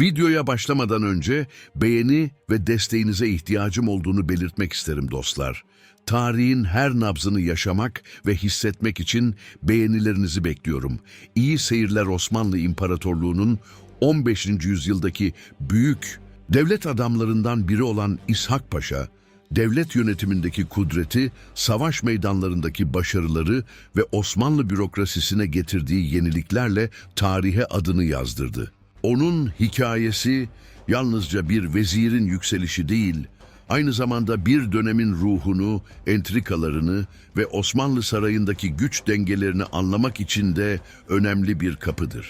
Videoya başlamadan önce beğeni ve desteğinize ihtiyacım olduğunu belirtmek isterim dostlar. Tarihin her nabzını yaşamak ve hissetmek için beğenilerinizi bekliyorum. İyi seyirler Osmanlı İmparatorluğu'nun 15. yüzyıldaki büyük devlet adamlarından biri olan İshak Paşa, devlet yönetimindeki kudreti, savaş meydanlarındaki başarıları ve Osmanlı bürokrasisine getirdiği yeniliklerle tarihe adını yazdırdı. Onun hikayesi yalnızca bir vezirin yükselişi değil, aynı zamanda bir dönemin ruhunu, entrikalarını ve Osmanlı sarayındaki güç dengelerini anlamak için de önemli bir kapıdır.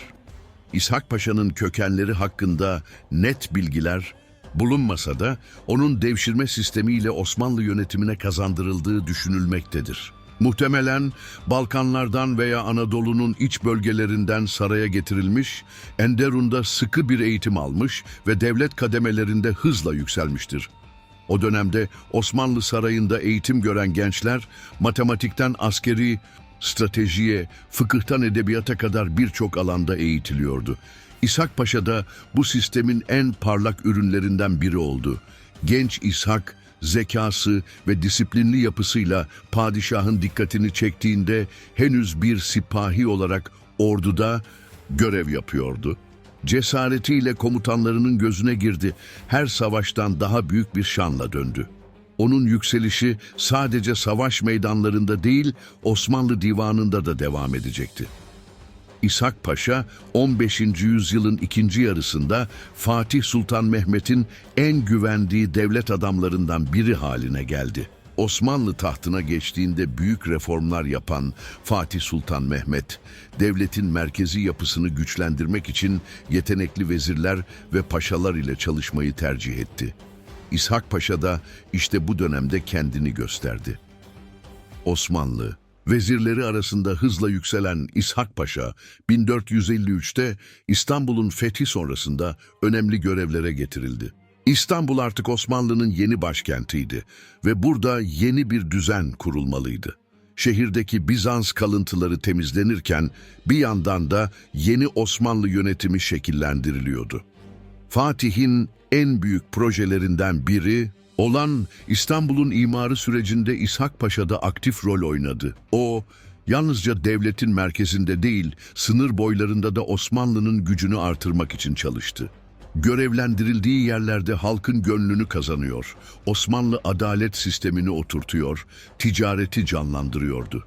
İshak Paşa'nın kökenleri hakkında net bilgiler bulunmasa da onun devşirme sistemiyle Osmanlı yönetimine kazandırıldığı düşünülmektedir. Muhtemelen Balkanlardan veya Anadolu'nun iç bölgelerinden saraya getirilmiş, Enderun'da sıkı bir eğitim almış ve devlet kademelerinde hızla yükselmiştir. O dönemde Osmanlı sarayında eğitim gören gençler matematikten askeri stratejiye, fıkıhtan edebiyata kadar birçok alanda eğitiliyordu. İshak Paşa da bu sistemin en parlak ürünlerinden biri oldu. Genç İshak, zekası ve disiplinli yapısıyla padişahın dikkatini çektiğinde henüz bir sipahi olarak orduda görev yapıyordu. Cesaretiyle komutanlarının gözüne girdi. Her savaştan daha büyük bir şanla döndü. Onun yükselişi sadece savaş meydanlarında değil, Osmanlı divanında da devam edecekti. İshak Paşa 15. yüzyılın ikinci yarısında Fatih Sultan Mehmet'in en güvendiği devlet adamlarından biri haline geldi. Osmanlı tahtına geçtiğinde büyük reformlar yapan Fatih Sultan Mehmet, devletin merkezi yapısını güçlendirmek için yetenekli vezirler ve paşalar ile çalışmayı tercih etti. İshak Paşa da işte bu dönemde kendini gösterdi. Osmanlı, vezirleri arasında hızla yükselen İshak Paşa, 1453'te İstanbul'un fethi sonrasında önemli görevlere getirildi. İstanbul artık Osmanlı'nın yeni başkentiydi ve burada yeni bir düzen kurulmalıydı. Şehirdeki Bizans kalıntıları temizlenirken bir yandan da yeni Osmanlı yönetimi şekillendiriliyordu. Fatih'in en büyük projelerinden biri olan İstanbul'un imarı sürecinde İshak Paşa da aktif rol oynadı. O, yalnızca devletin merkezinde değil, sınır boylarında da Osmanlı'nın gücünü artırmak için çalıştı. Görevlendirildiği yerlerde halkın gönlünü kazanıyor, Osmanlı adalet sistemini oturtuyor, ticareti canlandırıyordu.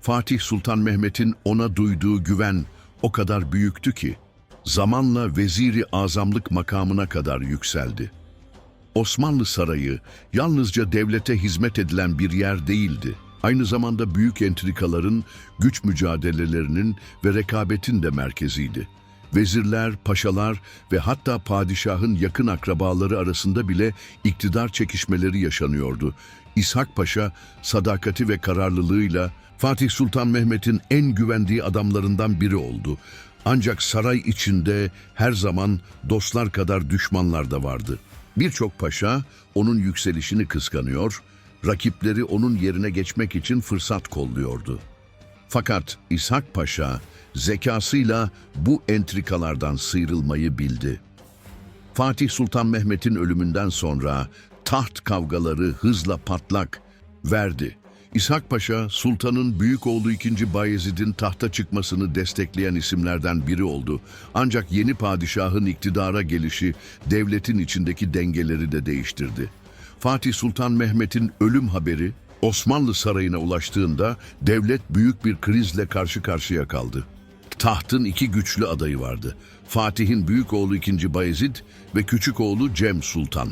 Fatih Sultan Mehmet'in ona duyduğu güven o kadar büyüktü ki, zamanla veziri azamlık makamına kadar yükseldi. Osmanlı Sarayı yalnızca devlete hizmet edilen bir yer değildi. Aynı zamanda büyük entrikaların, güç mücadelelerinin ve rekabetin de merkeziydi. Vezirler, paşalar ve hatta padişahın yakın akrabaları arasında bile iktidar çekişmeleri yaşanıyordu. İshak Paşa sadakati ve kararlılığıyla Fatih Sultan Mehmet'in en güvendiği adamlarından biri oldu. Ancak saray içinde her zaman dostlar kadar düşmanlar da vardı. Birçok paşa onun yükselişini kıskanıyor, rakipleri onun yerine geçmek için fırsat kolluyordu. Fakat İshak Paşa zekasıyla bu entrikalardan sıyrılmayı bildi. Fatih Sultan Mehmet'in ölümünden sonra taht kavgaları hızla patlak verdi. İshak Paşa, Sultan'ın büyük oğlu 2. Bayezid'in tahta çıkmasını destekleyen isimlerden biri oldu. Ancak yeni padişahın iktidara gelişi devletin içindeki dengeleri de değiştirdi. Fatih Sultan Mehmet'in ölüm haberi Osmanlı sarayına ulaştığında devlet büyük bir krizle karşı karşıya kaldı. Tahtın iki güçlü adayı vardı. Fatih'in büyük oğlu 2. Bayezid ve küçük oğlu Cem Sultan.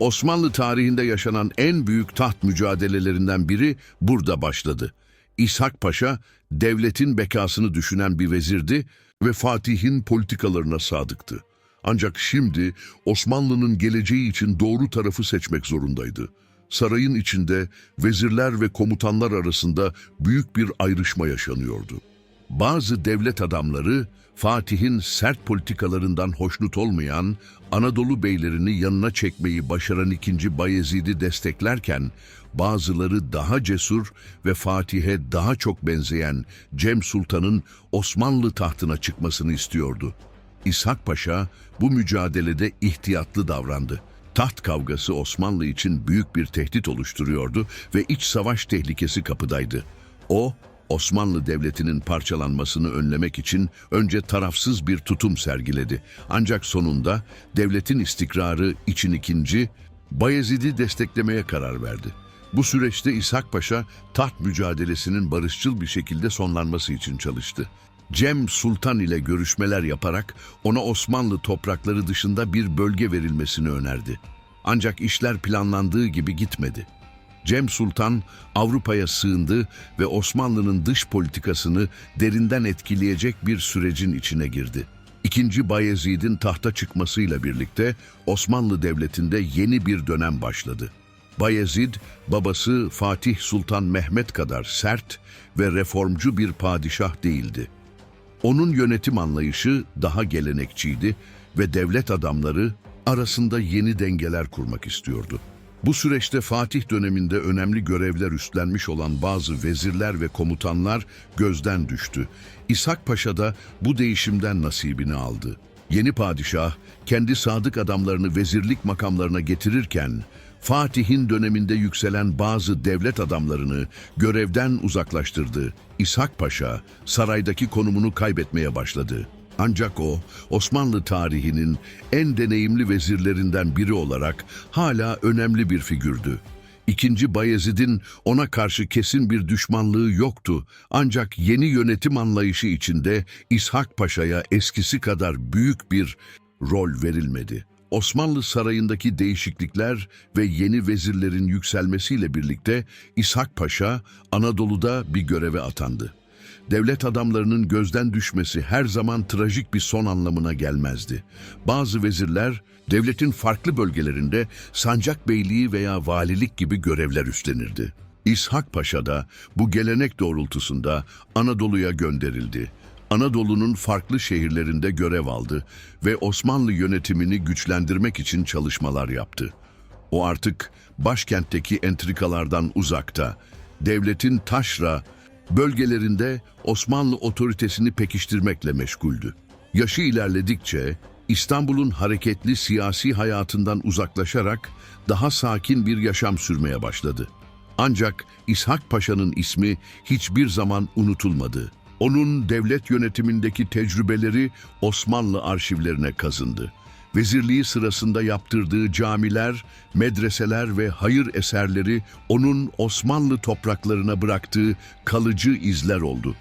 Osmanlı tarihinde yaşanan en büyük taht mücadelelerinden biri burada başladı. İshak Paşa, devletin bekasını düşünen bir vezirdi ve Fatih'in politikalarına sadıktı. Ancak şimdi Osmanlı'nın geleceği için doğru tarafı seçmek zorundaydı. Sarayın içinde vezirler ve komutanlar arasında büyük bir ayrışma yaşanıyordu. Bazı devlet adamları Fatih'in sert politikalarından hoşnut olmayan Anadolu beylerini yanına çekmeyi başaran 2. Bayezid'i desteklerken bazıları daha cesur ve Fatih'e daha çok benzeyen Cem Sultan'ın Osmanlı tahtına çıkmasını istiyordu. İshak Paşa bu mücadelede ihtiyatlı davrandı. Taht kavgası Osmanlı için büyük bir tehdit oluşturuyordu ve iç savaş tehlikesi kapıdaydı. O, Osmanlı Devleti'nin parçalanmasını önlemek için önce tarafsız bir tutum sergiledi. Ancak sonunda devletin istikrarı için ikinci, Bayezid'i desteklemeye karar verdi. Bu süreçte İshak Paşa taht mücadelesinin barışçıl bir şekilde sonlanması için çalıştı. Cem Sultan ile görüşmeler yaparak ona Osmanlı toprakları dışında bir bölge verilmesini önerdi. Ancak işler planlandığı gibi gitmedi. Cem Sultan Avrupa'ya sığındı ve Osmanlı'nın dış politikasını derinden etkileyecek bir sürecin içine girdi. İkinci Bayezid'in tahta çıkmasıyla birlikte Osmanlı Devleti'nde yeni bir dönem başladı. Bayezid, babası Fatih Sultan Mehmet kadar sert ve reformcu bir padişah değildi. Onun yönetim anlayışı daha gelenekçiydi ve devlet adamları arasında yeni dengeler kurmak istiyordu. Bu süreçte Fatih döneminde önemli görevler üstlenmiş olan bazı vezirler ve komutanlar gözden düştü. İshak Paşa da bu değişimden nasibini aldı. Yeni padişah kendi sadık adamlarını vezirlik makamlarına getirirken Fatih'in döneminde yükselen bazı devlet adamlarını görevden uzaklaştırdı. İshak Paşa saraydaki konumunu kaybetmeye başladı. Ancak o, Osmanlı tarihinin en deneyimli vezirlerinden biri olarak hala önemli bir figürdü. İkinci Bayezid'in ona karşı kesin bir düşmanlığı yoktu. Ancak yeni yönetim anlayışı içinde İshak Paşa'ya eskisi kadar büyük bir rol verilmedi. Osmanlı sarayındaki değişiklikler ve yeni vezirlerin yükselmesiyle birlikte İshak Paşa Anadolu'da bir göreve atandı. Devlet adamlarının gözden düşmesi her zaman trajik bir son anlamına gelmezdi. Bazı vezirler devletin farklı bölgelerinde sancak beyliği veya valilik gibi görevler üstlenirdi. İshak Paşa da bu gelenek doğrultusunda Anadolu'ya gönderildi. Anadolu'nun farklı şehirlerinde görev aldı ve Osmanlı yönetimini güçlendirmek için çalışmalar yaptı. O artık başkentteki entrikalardan uzakta, devletin taşra bölgelerinde Osmanlı otoritesini pekiştirmekle meşguldü. Yaşı ilerledikçe İstanbul'un hareketli siyasi hayatından uzaklaşarak daha sakin bir yaşam sürmeye başladı. Ancak İshak Paşa'nın ismi hiçbir zaman unutulmadı. Onun devlet yönetimindeki tecrübeleri Osmanlı arşivlerine kazındı. Vezirliği sırasında yaptırdığı camiler, medreseler ve hayır eserleri onun Osmanlı topraklarına bıraktığı kalıcı izler oldu.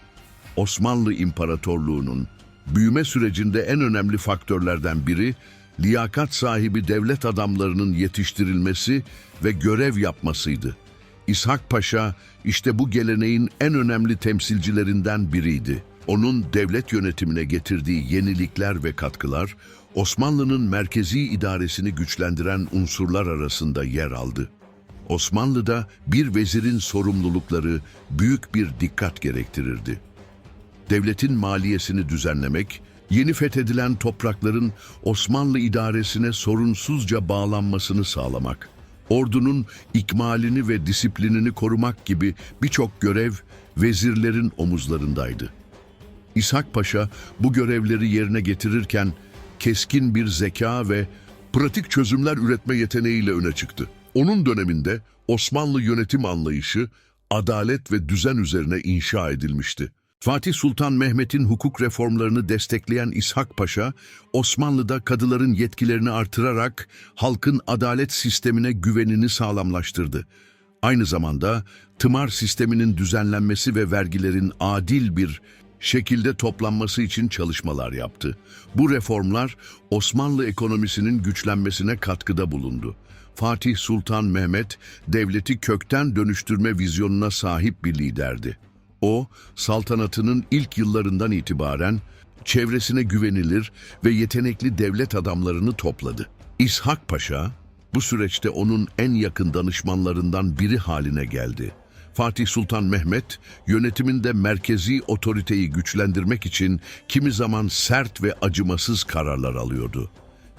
Osmanlı İmparatorluğu'nun büyüme sürecinde en önemli faktörlerden biri, liyakat sahibi devlet adamlarının yetiştirilmesi ve görev yapmasıydı. İshak Paşa işte bu geleneğin en önemli temsilcilerinden biriydi. Onun devlet yönetimine getirdiği yenilikler ve katkılar, Osmanlı'nın merkezi idaresini güçlendiren unsurlar arasında yer aldı. Osmanlı'da bir vezirin sorumlulukları büyük bir dikkat gerektirirdi. Devletin maliyesini düzenlemek, yeni fethedilen toprakların Osmanlı idaresine sorunsuzca bağlanmasını sağlamak, ordunun ikmalini ve disiplinini korumak gibi birçok görev vezirlerin omuzlarındaydı. İshak Paşa bu görevleri yerine getirirken keskin bir zeka ve pratik çözümler üretme yeteneğiyle öne çıktı. Onun döneminde Osmanlı yönetim anlayışı adalet ve düzen üzerine inşa edilmişti. Fatih Sultan Mehmet'in hukuk reformlarını destekleyen İshak Paşa, Osmanlı'da kadıların yetkilerini artırarak halkın adalet sistemine güvenini sağlamlaştırdı. Aynı zamanda tımar sisteminin düzenlenmesi ve vergilerin adil bir şekilde toplanması için çalışmalar yaptı. Bu reformlar Osmanlı ekonomisinin güçlenmesine katkıda bulundu. Fatih Sultan Mehmet devleti kökten dönüştürme vizyonuna sahip bir liderdi. O, saltanatının ilk yıllarından itibaren çevresine güvenilir ve yetenekli devlet adamlarını topladı. İshak Paşa, bu süreçte onun en yakın danışmanlarından biri haline geldi. Fatih Sultan Mehmet, yönetiminde merkezi otoriteyi güçlendirmek için kimi zaman sert ve acımasız kararlar alıyordu.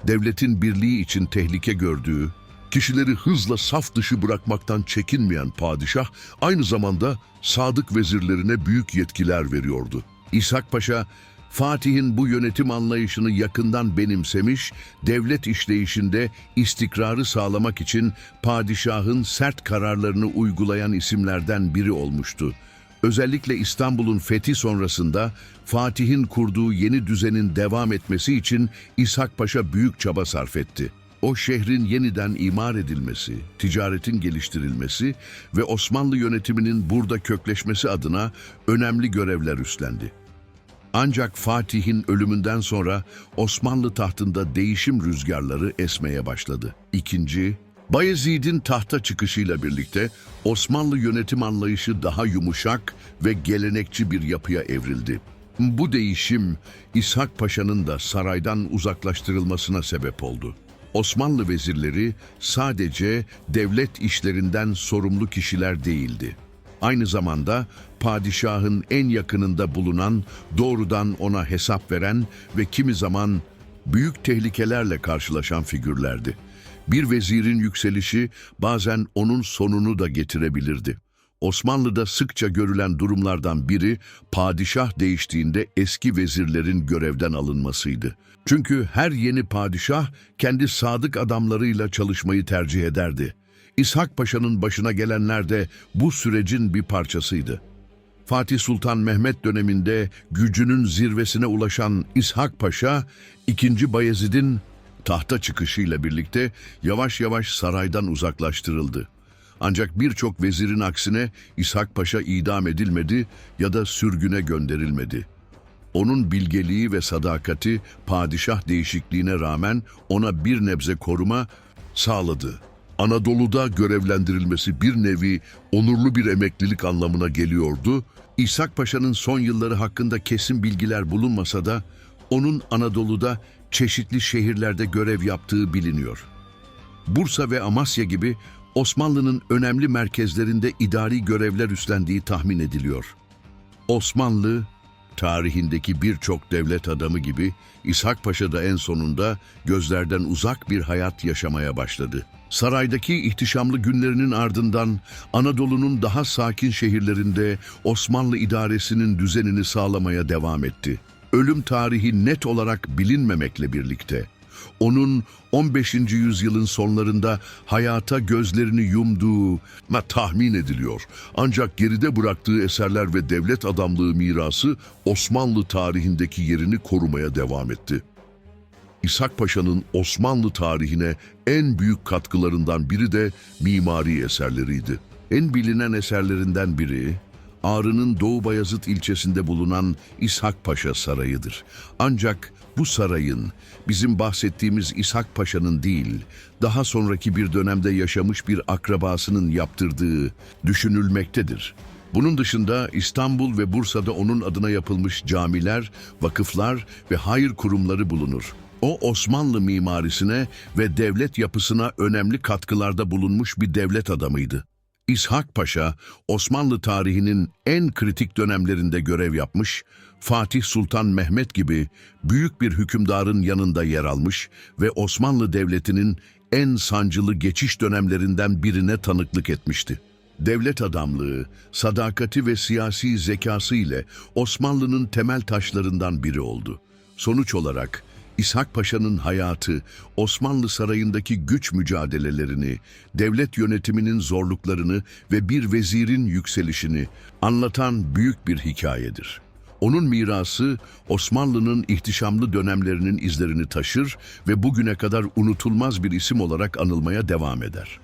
Devletin birliği için tehlike gördüğü, kişileri hızla saf dışı bırakmaktan çekinmeyen padişah, aynı zamanda sadık vezirlerine büyük yetkiler veriyordu. İshak Paşa, Fatih'in bu yönetim anlayışını yakından benimsemiş, devlet işleyişinde istikrarı sağlamak için padişahın sert kararlarını uygulayan isimlerden biri olmuştu. Özellikle İstanbul'un fethi sonrasında Fatih'in kurduğu yeni düzenin devam etmesi için İshak Paşa büyük çaba sarf etti. O şehrin yeniden imar edilmesi, ticaretin geliştirilmesi ve Osmanlı yönetiminin burada kökleşmesi adına önemli görevler üstlendi. Ancak Fatih'in ölümünden sonra Osmanlı tahtında değişim rüzgarları esmeye başladı. İkinci, Bayezid'in tahta çıkışıyla birlikte Osmanlı yönetim anlayışı daha yumuşak ve gelenekçi bir yapıya evrildi. Bu değişim İshak Paşa'nın da saraydan uzaklaştırılmasına sebep oldu. Osmanlı vezirleri sadece devlet işlerinden sorumlu kişiler değildi. Aynı zamanda padişahın en yakınında bulunan, doğrudan ona hesap veren ve kimi zaman büyük tehlikelerle karşılaşan figürlerdi. Bir vezirin yükselişi bazen onun sonunu da getirebilirdi. Osmanlı'da sıkça görülen durumlardan biri padişah değiştiğinde eski vezirlerin görevden alınmasıydı. Çünkü her yeni padişah kendi sadık adamlarıyla çalışmayı tercih ederdi. İshak Paşa'nın başına gelenler de bu sürecin bir parçasıydı. Fatih Sultan Mehmet döneminde gücünün zirvesine ulaşan İshak Paşa, 2. Bayezid'in tahta çıkışıyla birlikte yavaş yavaş saraydan uzaklaştırıldı. Ancak birçok vezirin aksine İshak Paşa idam edilmedi ya da sürgüne gönderilmedi. Onun bilgeliği ve sadakati padişah değişikliğine rağmen ona bir nebze koruma sağladı. Anadolu'da görevlendirilmesi bir nevi onurlu bir emeklilik anlamına geliyordu. İshak Paşa'nın son yılları hakkında kesin bilgiler bulunmasa da onun Anadolu'da çeşitli şehirlerde görev yaptığı biliniyor. Bursa ve Amasya gibi Osmanlı'nın önemli merkezlerinde idari görevler üstlendiği tahmin ediliyor. Osmanlı, tarihindeki birçok devlet adamı gibi İshak Paşa da en sonunda gözlerden uzak bir hayat yaşamaya başladı. Saraydaki ihtişamlı günlerinin ardından Anadolu'nun daha sakin şehirlerinde Osmanlı idaresinin düzenini sağlamaya devam etti. Ölüm tarihi net olarak bilinmemekle birlikte onun 15. yüzyılın sonlarında hayata gözlerini yumduğu ma tahmin ediliyor. Ancak geride bıraktığı eserler ve devlet adamlığı mirası Osmanlı tarihindeki yerini korumaya devam etti. İshak Paşa'nın Osmanlı tarihine en büyük katkılarından biri de mimari eserleriydi. En bilinen eserlerinden biri Ağrı'nın Doğu Bayazıt ilçesinde bulunan İshak Paşa Sarayı'dır. Ancak bu sarayın bizim bahsettiğimiz İshak Paşa'nın değil, daha sonraki bir dönemde yaşamış bir akrabasının yaptırdığı düşünülmektedir. Bunun dışında İstanbul ve Bursa'da onun adına yapılmış camiler, vakıflar ve hayır kurumları bulunur. O Osmanlı mimarisine ve devlet yapısına önemli katkılarda bulunmuş bir devlet adamıydı. İshak Paşa, Osmanlı tarihinin en kritik dönemlerinde görev yapmış, Fatih Sultan Mehmet gibi büyük bir hükümdarın yanında yer almış ve Osmanlı Devleti'nin en sancılı geçiş dönemlerinden birine tanıklık etmişti. Devlet adamlığı, sadakati ve siyasi zekası ile Osmanlı'nın temel taşlarından biri oldu. Sonuç olarak İshak Paşa'nın hayatı, Osmanlı Sarayı'ndaki güç mücadelelerini, devlet yönetiminin zorluklarını ve bir vezirin yükselişini anlatan büyük bir hikayedir. Onun mirası Osmanlı'nın ihtişamlı dönemlerinin izlerini taşır ve bugüne kadar unutulmaz bir isim olarak anılmaya devam eder.